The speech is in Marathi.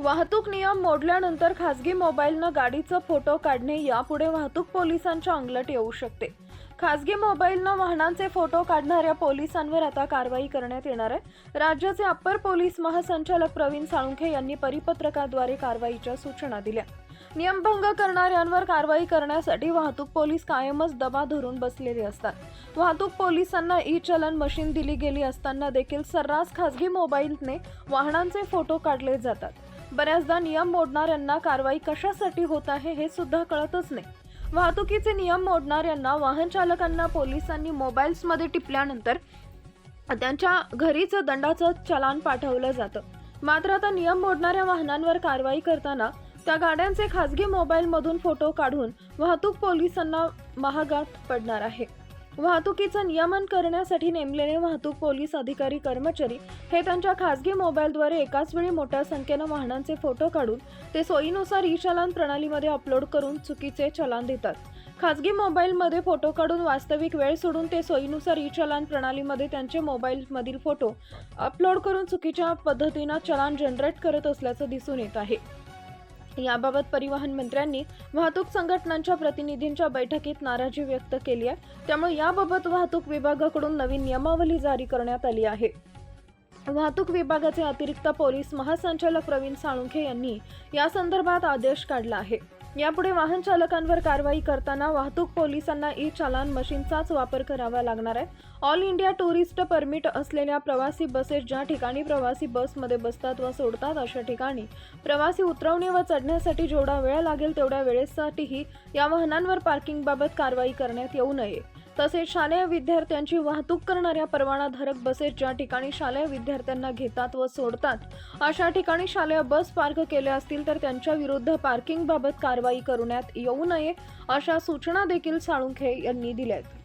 वाहतूक नियम मोडल्यानंतर खासगी मोबाईलनं गाडीचं फोटो काढणे यापुढे वाहतूक पोलिसांच्या अंगलट येऊ शकते. खासगी मोबाईलनं वाहनांचे फोटो काढणाऱ्या पोलिसांवर आता कारवाई करण्यात येणार आहे. राज्याचे अप्पर पोलीस महासंचालक प्रवीण साळुंखे यांनी परिपत्रकाद्वारे कारवाईच्या सूचना दिल्या. नियमभंग करणाऱ्यांवर कारवाई करण्यासाठी वाहतूक पोलीस कायमच दबा धरून बसलेले असतात. वाहतूक पोलिसांना ई चलन मशीन दिली गेली असताना देखील सर्रास खासगी मोबाईलने वाहनांचे फोटो काढले जातात. बऱ्याचदा नियम मोडणाऱ्यांना कारवाई कशासाठी होत आहे हे सुद्धा कळतच नाही. वाहतुकीचे नियम मोडणाऱ्यांना वाहन चालकांना पोलिसांनी मोबाईल्समध्ये टिपल्यानंतर त्यांच्या घरीच दंडाचं चलान पाठवलं जातं. मात्र आता नियम मोडणाऱ्या वाहनांवर कारवाई करताना त्या गाड्यांचे खाजगी मोबाईलमधून फोटो काढून वाहतूक पोलिसांना महागात पडणार आहे. वाहतुकीचं नियमन करण्यासाठी नेमलेले वाहतूक पोलीस अधिकारी कर्मचारी हे त्यांच्या खासगी मोबाईलद्वारे एकाच वेळी मोठ्या संख्येनं वाहनांचे फोटो काढून ते सोयीनुसार ई चलान प्रणालीमध्ये अपलोड करून चुकीचे चलान देतात. खासगी मोबाईलमध्ये फोटो काढून वास्तविक वेळ सोडून ते सोयीनुसार ई चलान प्रणालीमध्ये त्यांचे मोबाईलमधील फोटो अपलोड करून चुकीच्या पद्धतीनं चलान जनरेट करत असल्याचं दिसून येत आहे. याबाबत परिवहन मंत्र्यांनी वाहतूक संघटनांच्या प्रतिनिधींच्या बैठकीत नाराजी व्यक्त केली आहे. त्यामुळे याबाबत वाहतूक विभागाकडून नवीन नियमावली जारी करण्यात आली आहे. वाहतूक विभागाचे अतिरिक्त पोलीस महासंचालक प्रवीण साळुंखे यांनी या संदर्भात आदेश काढला आहे. यापुढे वाहन चालकांवर कारवाई करताना वाहतूक पोलिसांना ई चालान मशीनचाच वापर करावा लागणार आहे. ऑल इंडिया टुरिस्ट परमिट असलेल्या प्रवासी बसेस ज्या ठिकाणी प्रवासी बसमध्ये बसतात व सोडतात अशा ठिकाणी प्रवासी उतरवणे व चढण्यासाठी जेवढा वेळ लागेल तेवढ्या वेळेसाठीही या वाहनांवर पार्किंगबाबत कारवाई करण्यात येऊ नये. तसेच शालेय विद्यार्थ्यांची वाहतूक करणाऱ्या परवानाधारक बसेस ज्या ठिकाणी शालेय विद्यार्थ्यांना घेतात व सोडतात अशा ठिकाणी शालेय बस पार्क केल्या असतील तर त्यांच्या विरुद्ध पार्किंगबाबत कारवाई करण्यात येऊ नये अशा सूचना देखील साळुंखे यांनी दिल्या आहेत